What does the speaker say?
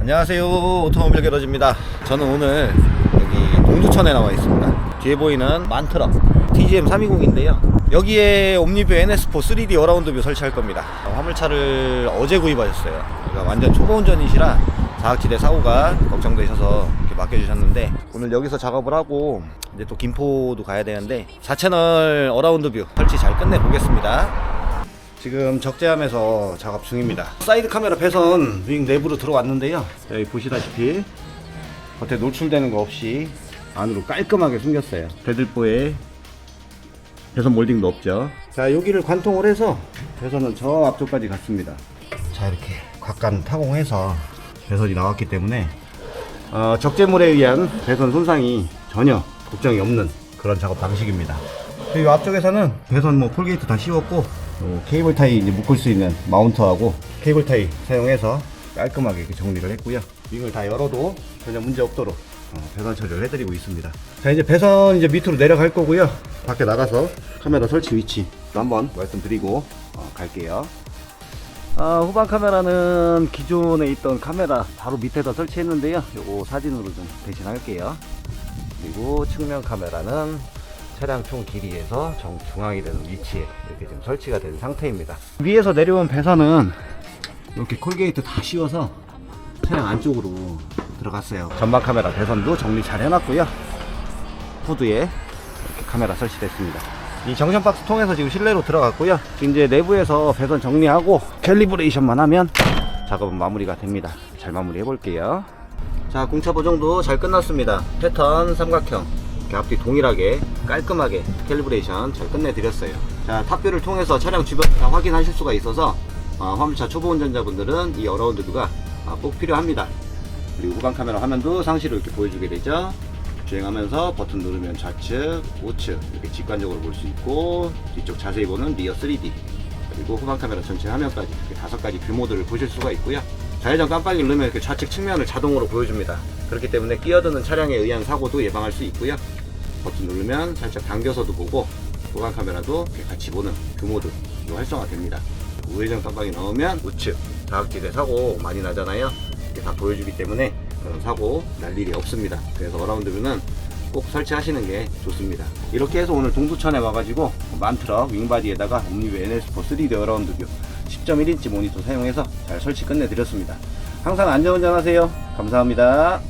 안녕하세요. 오토모빌 게러지입니다. 저는 오늘 여기 동두천에 나와 있습니다. 뒤에 보이는 만트럭 TGM 320인데요. 여기에 옴니뷰 NS4 3D 어라운드 뷰 설치할 겁니다. 화물차를 어제 구입하셨어요. 그러니까 완전 초보 운전이시라 사각지대 사고가 걱정되셔서 이렇게 맡겨주셨는데 오늘 여기서 작업을 하고 이제 또 김포도 가야 되는데 4채널 어라운드 뷰 설치 잘 끝내보겠습니다 지금 적재함에서 작업 중입니다. 사이드 카메라 배선 윙 내부로 들어왔는데요. 여기 보시다시피 겉에 노출되는 거 없이 안으로 깔끔하게 숨겼어요. 배들보에 배선 몰딩도 없죠. 자 여기를 관통을 해서 배선은 저 앞쪽까지 갔습니다. 자 이렇게 곽간 타공해서 배선이 나왔기 때문에 어, 적재물에 의한 배선 손상이 전혀 걱정이 없는 그런 작업 방식입니다. 그리고 앞쪽에서는 배선 뭐 폴게이트 다 씌웠고 요 케이블 타이 이제 묶을 수 있는 마운트하고 케이블 타이 사용해서 깔끔하게 이렇게 정리를 했고요. 윙을 다 열어도 전혀 문제 없도록 어, 배선 처리를 해드리고 있습니다. 자 이제 배선 이제 밑으로 내려갈 거고요. 밖에 나가서 카메라 설치 위치 또 한번 말씀드리고 어, 갈게요. 아, 후방 카메라는 기존에 있던 카메라 바로 밑에다 설치했는데요. 요거 사진으로 좀 대신할게요. 그리고 측면 카메라는 차량 총 길이에서 정 중앙이 되는 위치에 이렇게 지금 설치가 된 상태입니다. 위에서 내려온 배선은 이렇게 콜게이트 다 씌워서 차량 안쪽으로 들어갔어요. 전방 카메라 배선도 정리 잘 해놨고요. 후드에 이렇게 카메라 설치됐습니다. 이 정션 박스 통해서 지금 실내로 들어갔고요. 이제 내부에서 배선 정리하고 캘리브레이션만 하면 작업은 마무리가 됩니다. 잘 마무리해 볼게요. 자, 공차 보정도 잘 끝났습니다. 패턴 삼각형. 앞뒤 동일하게 깔끔하게 캘리브레이션 잘 끝내드렸어요. 자, 탑뷰를 통해서 차량 주변 다 확인하실 수가 있어서 어, 화물차 초보 운전자분들은 이 어라운드 뷰가 아, 꼭 필요합니다. 그리고 후방 카메라 화면도 상시로 이렇게 보여주게 되죠. 주행하면서 버튼 누르면 좌측, 우측 이렇게 직관적으로 볼 수 있고 뒤쪽 자세히 보는 리어 3D 그리고 후방 카메라 전체 화면까지 이렇게 다섯 가지 뷰 모드를 보실 수가 있고요. 좌회전 깜빡이 누르면 이렇게 좌측 측면을 자동으로 보여줍니다. 그렇기 때문에 끼어드는 차량에 의한 사고도 예방할 수 있고요. 버튼 누르면 살짝 당겨서도 보고 후방 카메라도 같이 보는 뷰 모드로 활성화됩니다. 우회전 깜빡이 넣으면 우측 다각지대 사고 많이 나잖아요. 이렇게 다 보여주기 때문에 그런 사고 날 일이 없습니다. 그래서 어라운드 뷰는 꼭 설치하시는 게 좋습니다. 이렇게 해서 오늘 동두천에 와가지고 만트럭 윙바디에다가 옴니뷰 NS4 3D 어라운드 뷰 10.1인치 모니터 사용해서 잘 설치 끝내드렸습니다. 항상 안전운전하세요. 감사합니다.